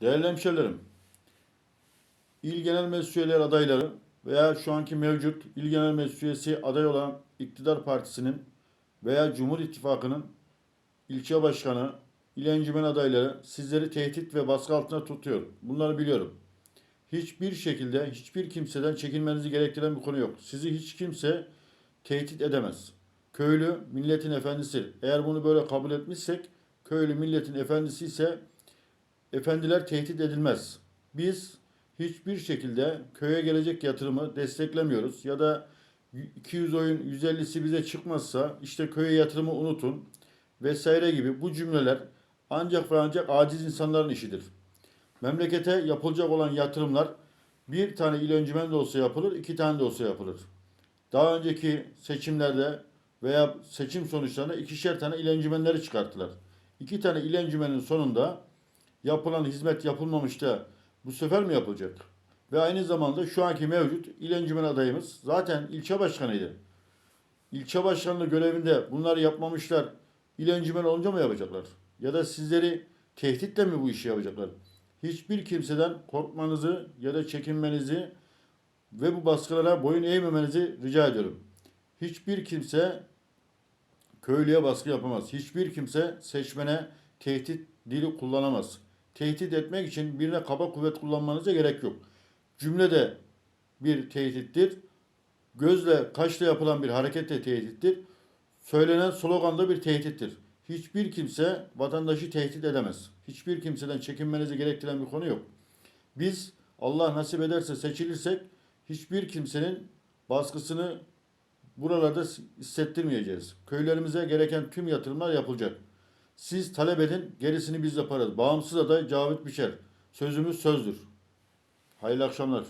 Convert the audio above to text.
Değerli hemşehrilerim, İl Genel Meclis Üyeleri adayları veya şu anki mevcut İl Genel Meclis Üyesi aday olan iktidar partisinin veya Cumhur İttifakı'nın ilçe başkanı, il encümen adayları sizleri tehdit ve baskı altında tutuyor. Bunları biliyorum. Hiçbir şekilde hiçbir kimseden çekinmenizi gerektiren bir konu yok. Sizi hiç kimse tehdit edemez. Köylü milletin efendisi. Eğer bunu böyle kabul etmişsek köylü milletin efendisi ise efendiler tehdit edilmez. Biz hiçbir şekilde köye gelecek yatırımı desteklemiyoruz ya da 200 oyun 150'si bize çıkmazsa işte köye yatırımı unutun vesaire gibi bu cümleler ancak ve ancak aciz insanların işidir. Memlekete yapılacak olan yatırımlar bir tane il öncümen de olsa yapılır, iki tane de olsa yapılır. Daha önceki seçimlerde veya seçim sonuçlarında ikişer tane il encümenleri çıkarttılar. İki tane il encümenin sonunda yapılan hizmet yapılmamış da bu sefer mi yapılacak? Ve aynı zamanda şu anki mevcut il encümen adayımız zaten ilçe başkanıydı. İlçe başkanlığı görevinde bunları yapmamışlar. İl encümen olunca mı yapacaklar? Ya da sizleri tehditle mi bu işi yapacaklar? Hiçbir kimseden korkmanızı ya da çekinmenizi ve bu baskılara boyun eğmemenizi rica ediyorum. Hiçbir kimse köylüye baskı yapamaz. Hiçbir kimse seçmene tehdit dili kullanamaz. Tehdit etmek için birine kaba kuvvet kullanmanıza gerek yok. Cümle de bir tehdittir. Gözle, kaşla yapılan bir hareket de tehdittir. Söylenen slogan da bir tehdittir. Hiçbir kimse vatandaşı tehdit edemez. Hiçbir kimseden çekinmenizi gerektiren bir konu yok. Biz Allah nasip ederse seçilirsek hiçbir kimsenin baskısını buralarda hissettirmeyeceğiz. Köylerimize gereken tüm yatırımlar yapılacak. Siz talep edin, gerisini biz yaparız. Bağımsız aday Cavit Biçer. Sözümüz sözdür. Hayırlı akşamlar.